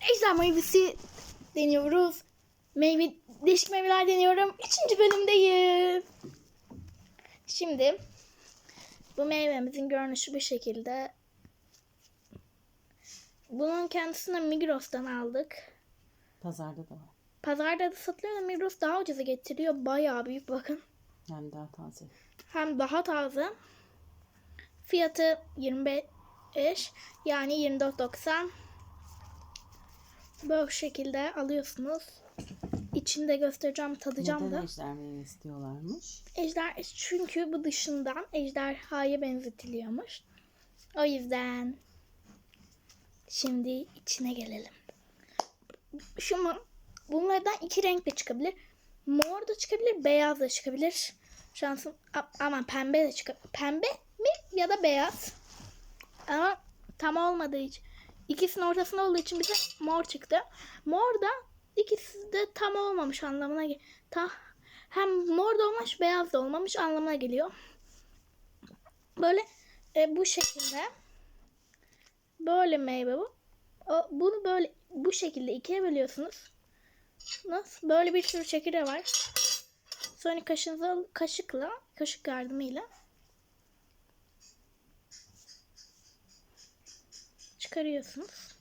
ejder meyvesi deniyoruz. Meyve, değişik meyveler deniyorum. Üçüncü bölümdeyiz. Şimdi bu meyvemizin görünüşü bu şekilde. Bunun kendisini Migros'tan aldık. Pazarda da var. Pazarda da satılıyor da Migros daha ucuza getiriyor. Bayağı büyük bakın. Yani daha taze. Hem daha taze. Fiyatı 25 yani 24.90. Böyle şekilde alıyorsunuz. İçinde göstereceğim, tadacağım Neden da. ejder meyvesi diyorlarmış? Ejder çünkü bu dışından ejderhaya benzetiliyormuş. O yüzden şimdi içine gelelim. Şu mu? Bunlardan iki renk de çıkabilir. Mor da çıkabilir, beyaz da çıkabilir. Şansım a- ama pembe de çıkabilir. Pembe mi ya da beyaz? Ama tam olmadığı için. İkisinin ortasında olduğu için bize mor çıktı. Mor da ikisi de tam olmamış anlamına. Ta hem mor da olmamış, beyaz da olmamış anlamına geliyor. Böyle e, bu şekilde böyle meyve bu. O, bunu böyle bu şekilde ikiye bölüyorsunuz. Nasıl? Böyle bir sürü çekirdeği var. Sonra kaşınıza kaşıkla, kaşık yardımıyla çıkarıyorsunuz.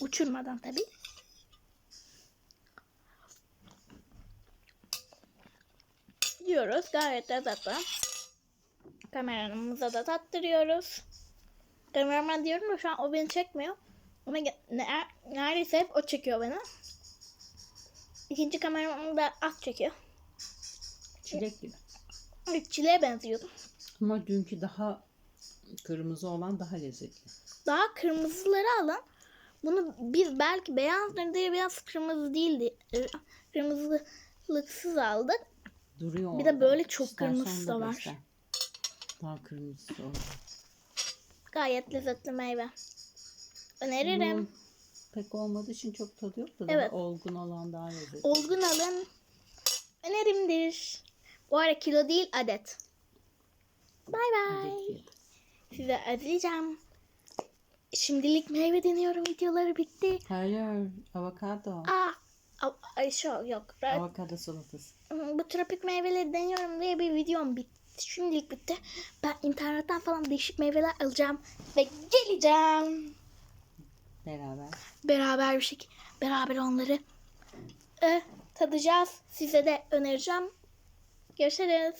Uçurmadan tabii. Yiyoruz. Gayet lezzetli. Kameramıza da tattırıyoruz. Kameraman diyorum da şu an o beni çekmiyor. Ama ne- neredeyse hep o çekiyor beni. İkinci kameraman da az çekiyor. Çilek gibi. Çileğe benziyordum. Ama dünkü daha kırmızı olan daha lezzetli. Daha kırmızıları alın. Bunu biz belki beyazdır diye biraz kırmızı değildi. e, Kırmızılıksız aldık. Duruyor Bir de böyle çok İstersen kırmızısı da var. göster. Daha kırmızısı olur. Gayet lezzetli meyve. Öneririm. Bunun pek olmadığı için çok tadı yok da Evet. daha olgun olan daha lezzetli. Olgun alın. Önerimdir. Bu ara kilo değil adet. Bay bay. Size özleyeceğim. Şimdilik meyve deniyorum videoları bitti. Hayır, avokado. Aa, a- ay şu yok. Ben- Avokado salatası. bu tropik meyveleri deniyorum diye bir videom bitti. Şimdilik bitti. Ben internetten falan değişik meyveler alacağım ve geleceğim. Beraber. Beraber bir şekilde beraber onları e, tadacağız. Size de önereceğim. Görüşürüz.